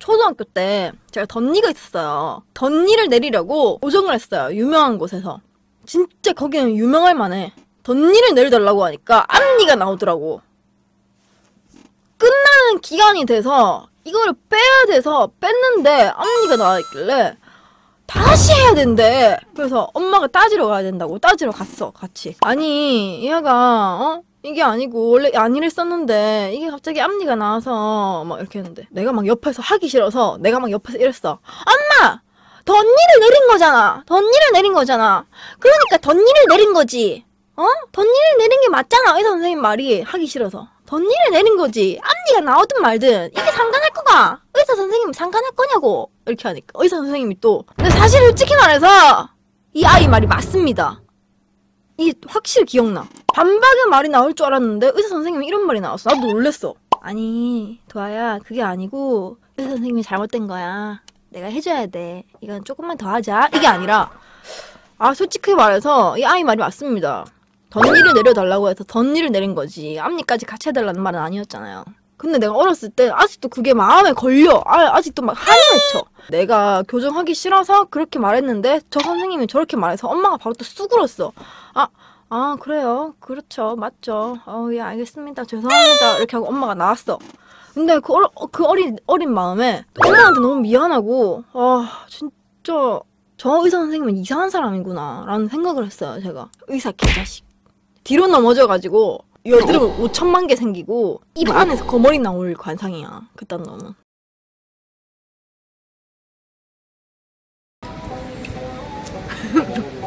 초등학교 때 제가 덧니가 있었어요. 덧니를 내리려고 오정을 했어요. 유명한 곳에서. 진짜 거기는 유명할 만해. 덧니를 내려달라고 하니까 앞니가 나오더라고. 끝나는 기간이 돼서 이거를 빼야 돼서 뺐는데 앞니가 나와있길래 다시 해야 된대. 그래서 엄마가 따지러 가야 된다고 따지러 갔어, 같이. 아니, 얘가, 어? 이게 아니고, 원래 안 이랬었는데, 이게 갑자기 앞니가 나와서, 막 이렇게 했는데, 내가 막 옆에서 하기 싫어서, 내가 막 옆에서 이랬어. 엄마! 덧니를 내린 거잖아! 덧니를 내린 거잖아! 그러니까 덧니를 내린 거지! 어? 덧니를 내린 게 맞잖아! 의사 선생님 말이 하기 싫어서. 덧니를 내린 거지! 앞니가 나오든 말든, 이게 상관할 거가! 의사 선생님 상관할 거냐고! 이렇게 하니까. 의사 선생님이 또. 근데 사실 솔직히 말해서, 이 아이 말이 맞습니다. 이게 확실히 기억나. 반박의 말이 나올 줄 알았는데 의사 선생님이 이런 말이 나왔어. 나도 놀랬어. 아니, 도아야, 그게 아니고 의사 선생님이 잘못된 거야. 내가 해줘야 돼. 이건 조금만 더 하자. 이게 아니라, 아, 솔직히 말해서 이 아이 말이 맞습니다. 덧니를 내려달라고 해서 덧니를 내린 거지. 앞니까지 같이 해달라는 말은 아니었잖아요. 근데 내가 어렸을 때 아직도 그게 마음에 걸려. 아, 아직도 막 한이 맺혀. 내가 교정하기 싫어서 그렇게 말했는데 저 선생님이 저렇게 말해서 엄마가 바로 또 쑥 울었어. 아, 아, 그래요. 그렇죠. 맞죠. 어, 예, 알겠습니다. 죄송합니다. 이렇게 하고 엄마가 나왔어. 근데 그, 어그 어, 어린, 어린 마음에 엄마한테 너무 미안하고, 아, 진짜 저 의사 선생님은 이상한 사람이구나. 라는 생각을 했어요, 제가. 의사 개자식. 뒤로 넘어져가지고, 여드름 5천만 개 생기고, 입 안에서 거머리 나올 관상이야. 그딴 놈은.